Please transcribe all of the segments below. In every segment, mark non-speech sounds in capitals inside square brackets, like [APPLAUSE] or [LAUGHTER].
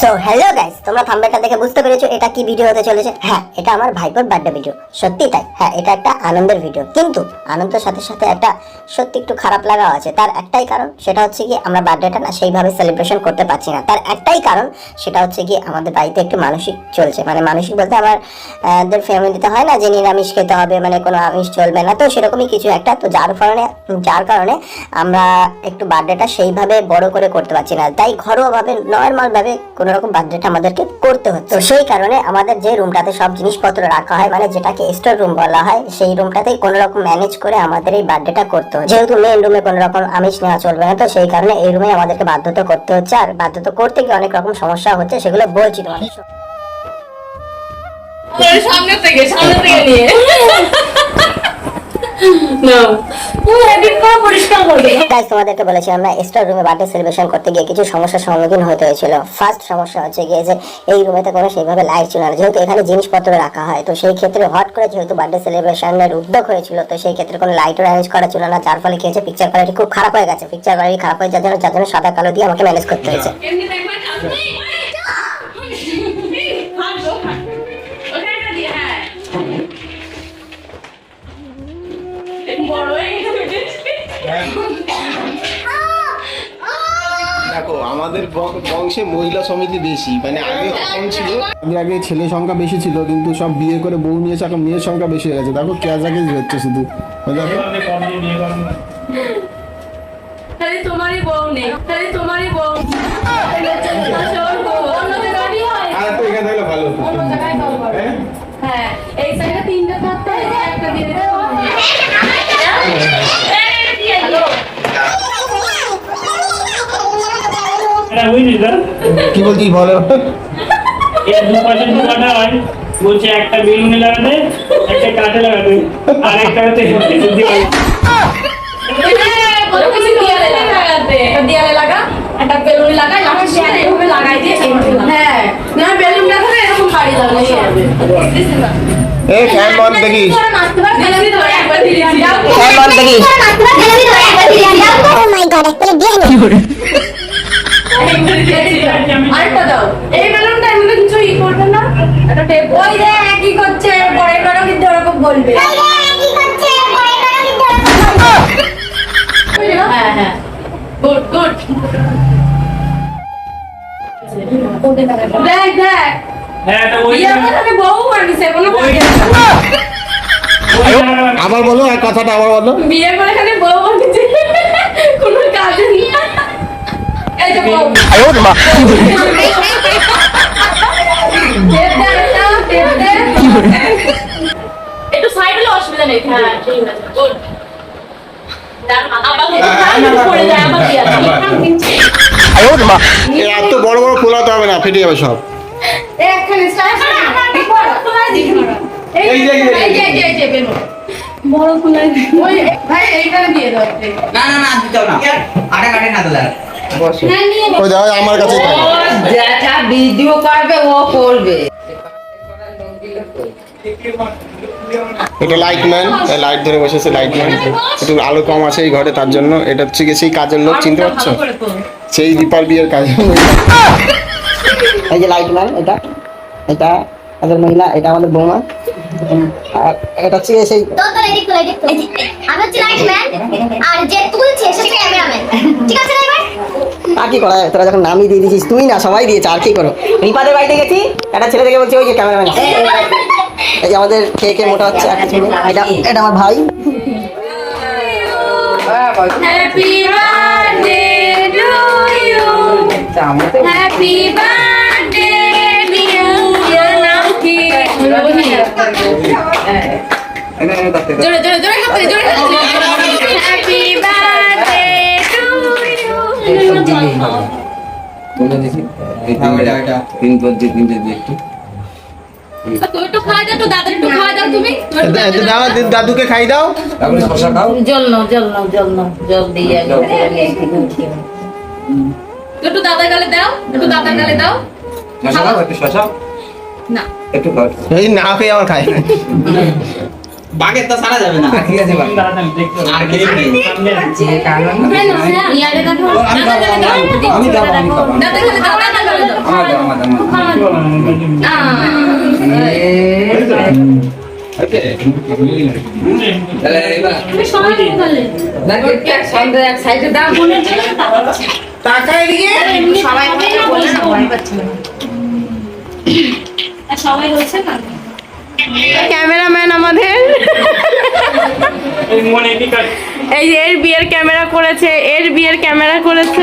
So hello guys তোমরা থাম্বনেলটা দেখে বুঝতে পেরেছ এটা কি ভিডিও হতে চলেছে? হ্যাঁ এটা আমার ভাইপোর বার্থডে ভিডিও সত্যি তাই? হ্যাঁ এটা একটা আনন্দের ভিডিও কিন্তু আনন্দের সাথে সাথে একটা সত্যি একটু খারাপ লাগাও আছে। তার একটাই কারণ, সেটা হচ্ছে কি আমরা বার্থডেটা না সেইভাবে সেলিব্রেশন করতে পারছি না। তার একটাই কারণ, সেটা হচ্ছে কি আমাদের বাড়িতে একটু মানসিক চলছে। মানে মানসিক বলতে আমার দের ফ্যামিলিতে হয় না যে নিরামিষ খেতে হবে মানে কোনো আমিষ চলবে না, তো সেরকমই কিছু একটা। তো যার কারণে যার কারণে আমরা একটু বার্থডেটা সেইভাবে বড় করে করতে পারছি না। তাই ঘরোয়াভাবে নর্মাল ভাবে কোনো রকম বার্থডেটা আমাদেরকে করতে হচ্ছে। তো সেই কারণে আমাদের যে রুমটাতে সব জিনিসপত্র রাখা হয় মানে যেটাকে স্টোর রুম বলা হয় সেই রুমটাতেই কোনো রকম ম্যানেজ করে আমাদের এই বার্থডেটা করতে হচ্ছে। যেহেতু মেন রুমে কোনো রকম আমিষ নেওয়া চলবে না তো সেই কারণে এই রুমে আমাদেরকে বাধ্যতা করতে হচ্ছে। আর বাধ্যতা করতে গিয়ে অনেক রকম সমস্যা হচ্ছে সেগুলো বলছি তোমাদের। সামনে থেকে সামনে থেকে নিয়ে। [LAUGHS] [LAUGHS] তোমাদেরকে বলেছি আমরা স্টোর রুমে বার্থডে সেলিব্রেশন করতে গিয়ে কিছু সমস্যার সম্মুখীন হতে হয়েছিল। ফার্স্ট সমস্যা হচ্ছে গিয়ে যে এই রুমেতে কোনো সেইভাবে লাইট ছিল না। যেহেতু এখানে জিনিসপত্র রাখা হয় তো সেই ক্ষেত্রে হট করে যেহেতু বার্থডে সেলিব্রেশনের উদ্যোগ হয়েছিল তো সেই ক্ষেত্রে কোনো লাইটও অ্যারেঞ্জ করা ছিল না। যার ফলে কি হয়েছে পিকচার কোয়ালিটি খুব খারাপ হয়ে গেছে। পিকচার কোয়ালিটি খারাপ হয়ে যার জন্য যার জন্য সাদা কালো দিয়ে আমাকে ম্যানেজ করতে হয়েছে। দেখো আমাদের বংশে মহিলা সমিতি বেশি মানে আগে কম ছিল। আগে আগে ছেলে সংখ্যা বেশি ছিল কিন্তু সব বিয়ে করে বউ নিয়েছে এখন মেয়ের সংখ্যা বেশি হয়ে গেছে। দেখো ক্যাজাকেজ হচ্ছে শুধু। দেখো। তোমারই বউ নেই। তোমারই বউ হয়। হ্যাঁ এই সাইডে তিনটা থাকতে একটা দিয়ে দিতে হ্যালো এটা বুঝলি তো কি বলছিস বলো এর দু পাশে দু কাটা হয় বলছে একটা বেলুনে লাগাতে একটা কাঠে লাগাতে আর একটা হচ্ছে সত্যি হয় কোনো কিছু দেয়ালে লাগাতে একটা দেয়ালে লাগা একটা বেলুন লাগা লাগার সাথে এভাবে লাগাই দিয়ে হ্যাঁ না বেলুনটা ধরে এরকম বাড়ি লাগানো হবে এ ফ্যান বন্ধ দেখিস ফ্যান বন্ধ দেখিস আরেকটা দাও। আবার বলো আর কথাটা আবার বলো। বিয়ে করে খালি বউ মানিছে কোনো কাজে না এই যে বউ। টেপ দে একটা, টেপ দে। একটু সাইড হলে অসুবিধা নেই হ্যাঁ ঠিক আছে গুড এ এত বড় বড় ফোলাতে হবে না ফেটে যাবে সব। এখানে এই যে এই যে এই যে এই বড় কুলাই ওই ভাই এইখানে দিয়ে দাও না না না দিতে না। আটে কাটে না তোলা ওই দেখো আমার কাছে যেটা ভিডিও করবে ও করবে। এটা লাইটম্যান লাইট ধরে বসেছে লাইটম্যান একটু আলো কম আছে এই ঘরে তার জন্য। এটা হচ্ছে সেই কাজের লোক চিনতে পারছ? সেই দীপার বিয়ের কাজের মহিলা। এই যে লাইট লাইটম্যান এটা এটা আমাদের মহিলা এটা আমাদের বৌমা। আর এটা হচ্ছে সেই। আমি হচ্ছে লাইটম্যান আর যে তুলছে সে হচ্ছে ক্যামেরাম্যান ঠিক আছে আর কি করা যায়? তোরা যখন নামই দিয়ে দিছিস তুই না সবাই দিয়েছে আর কি করো? রিপাদের বাড়িতে গেছি একটা ছেলে দেখে বলছে ওই যে ক্যামেরাম্যান এই যে আমাদের খেয়ে খেয়ে মোটা হচ্ছে একটা ছেলে। এটা এটা আমার ভাই। হ্যাপি বার্থডে টু জোরে জোরে জোরে হাতে জোরে হ্যাপি বার্থডে টু ইউ দাদুকে খাই দাও। জল নাও জল নাও জল নাও জল দিয়ে। একটু দাদা গালে দাও একটু দাদা গালে দাও না এই না খেয়ে আমার তো সারা যাবে না ঠিক আছে। আর আমি দাদা গালে দাও আমি খাব, আমি খাব। দাদা গালে দাও দাদা গালে আমাদের আমাদের ক্যামেরাম্যান আমাদের। এই মনে কি কাজ এই যে এর বিয়ের ক্যামেরা করেছে এর বিয়ের ক্যামেরা করেছে।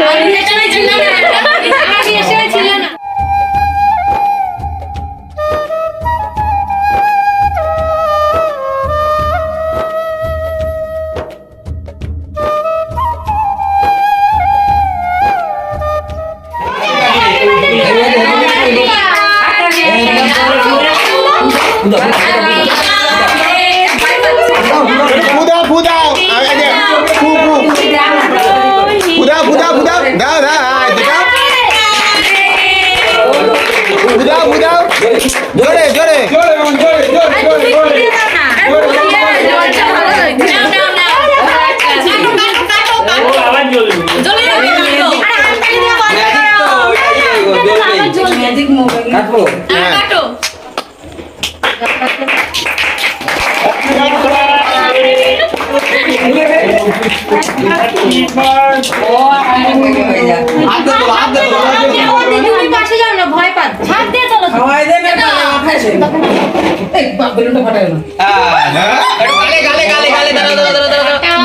কাটবো হ্যাঁ।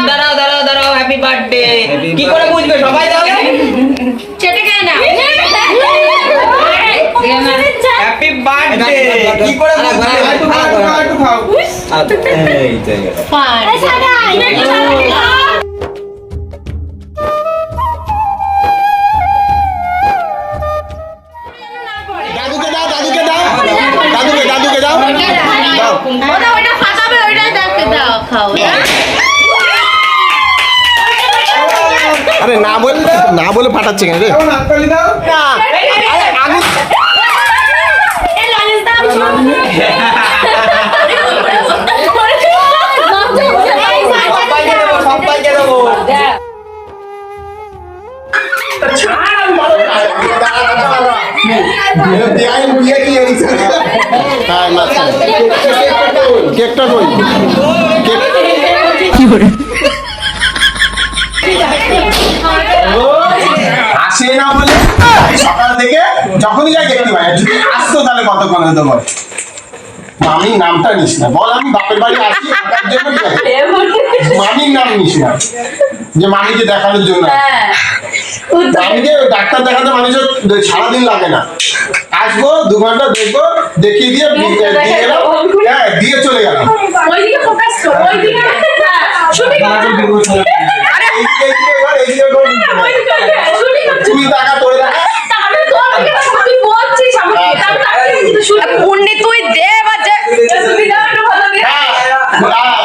দাঁড়াও দাঁড়াও দাঁড়াও হ্যাপি বার্থডে কি করে বুঝবে সবাই তাহলে হ্যাপি বার্থডে কি করে বুঝবে এই দাদুকে দাও দাদুকে দাও। দাদুকে দাদুকে দাও দাও। আরে না বললে না বলে ফাটাচ্ছে কেন রে? কেকটা কই? কেক আসে না বলে সকাল থেকে যখনই যায় দেখতে পাই যদি আসতো তাহলে কতক্ষণ হতো বল? মামির নামটা নিস না। বল আমি বাপের বাড়ি আসি ওটার জন্য? মামির নাম নিস না। যে মামিকে দেখানোর জন্য। মামিকে ডাক্তার দেখাতে মানুষের সারাদিন লাগে না। আসব দু ঘণ্টা দেখব দেখিয়ে দিয়ে দিয়ে দিয়ে গেলাম হ্যাঁ দিয়ে চলে গেলাম ওইদিকে ফোকাস করো ওইদিকে হ্যাঁ শুটিং আরে এইদিকে এইদিকে এবার এইদিকে করে দিতে হবে। শুটিং তুই টাকা তোরে দেখা তাহলে তো আমাকে আমি বলছিস আমাকে তাহলে তাকে শুটিং পুন্ডি তুই দে বাজে তুমি দাও একটু ভালো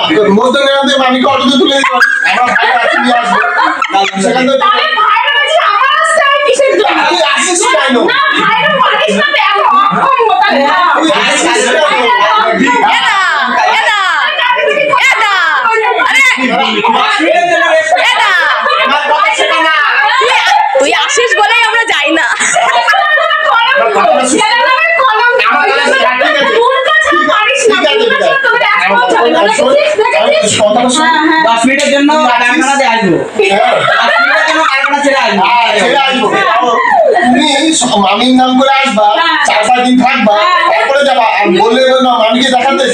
করে মধ্যে নেওয়াতে মামিকে অটোতে তুলে দিতে আমার ভাই আছে নিয়ে আসব। সেখান থেকে তুই আসিস কেন? তুই কেন? তুই বলেই আমরা যাই না। ঠিক আছে, আমি কথাটা দশ মিনিটের জন্য ক্যামেরাতে আসব। হ্যাঁ। দশ মিনিটের জন্য ক্যামেরা ছেড়ে আসব। হ্যাঁ, ছেড়ে আসব। তুমি মামির নাম করে আসবা চার পাঁচ দিন থাকবা তারপরে যাবা। আর বললে বলবা মামিকে দেখাতে।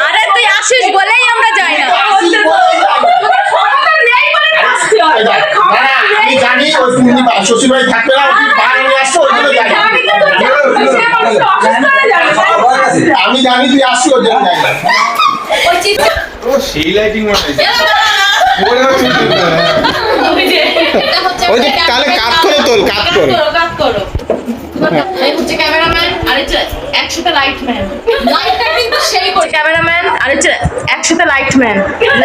আরে তুই আসিস বলেই আমরা যাই না। আমি জানি ওই পূর্ণি শ্বশুর বাড়ি থাকবে না ওই আসছো ওই জন্য জানি আমি জানি তুই আসছো ওই জন্য। সেই লাইটিং ওই যে তাহলে কাট করে তোল কাট করে এই হচ্ছে ক্যামেরাম্যান আর হচ্ছে একসাথে লাইটম্যান লাইটটা কিন্তু সেই করে ক্যামেরাম্যান আর হচ্ছে একসাথে লাইটম্যান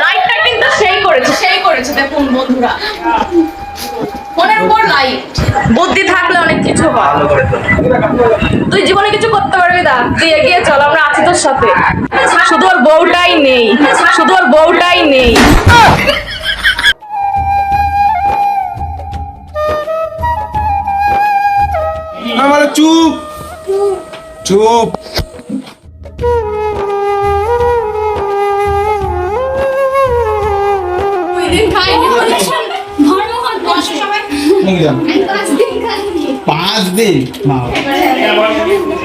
লাইটটা কিন্তু সেই করেছে সেই করেছে। দেখুন বন্ধুরা। ফোনের উপর লাইট বুদ্ধি থাকলে অনেক কিছু হয়। তুই জীবনে কিছু করতে পারবি না। তুই এগিয়ে চল আমরা আছি তোর সাথে। শুধু ওর বউটাই নেই। শুধু ওর বউটাই নেই। চুপ। চুপ। দে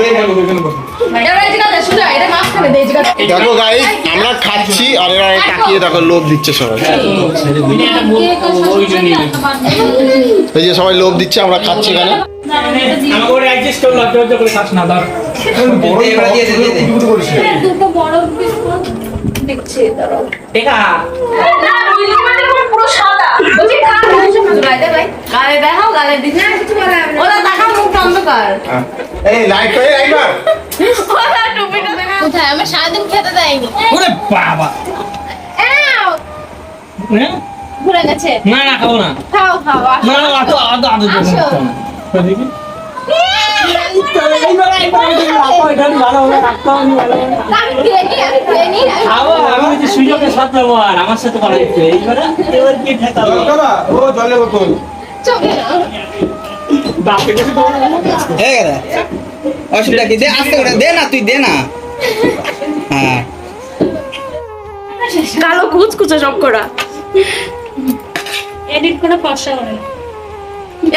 এই জায়গাটা দেখো গাই আমরা খাচ্ছি আর এরা তাকিয়ে দেখো লোভ দিচ্ছে সবাই। এই যে সবাই লোভ দিচ্ছে আমরা খাচ্ছি এখানে। আমাকে ওরা অ্যাডজাস্ট করল লজ্জা লজ্জা করে খাস না ধর দে, এবার দিয়ে দে, দিয়ে দে। দুটো বড় বিস্কুট দেখছি দাঁড়াও পুরো পুরো সাদা হ্যাঁ? ঘুরে গেছে না না খাব না খাও খাও না না অত অত অত দেখি আমার সাথে অসুবিধা কি দে আস্তে করে। দে না তুই দে না। হ্যাঁ কালো কুচকুচে সব করা এডিট করে ফর্সা করে।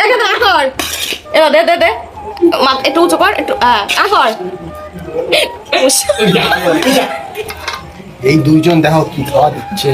একে আকর এবার দে দে দে। একটু উঁচু কর একটু হ্যাঁ আকর এই দুইজন দেখো কি খাওয়া দিচ্ছে।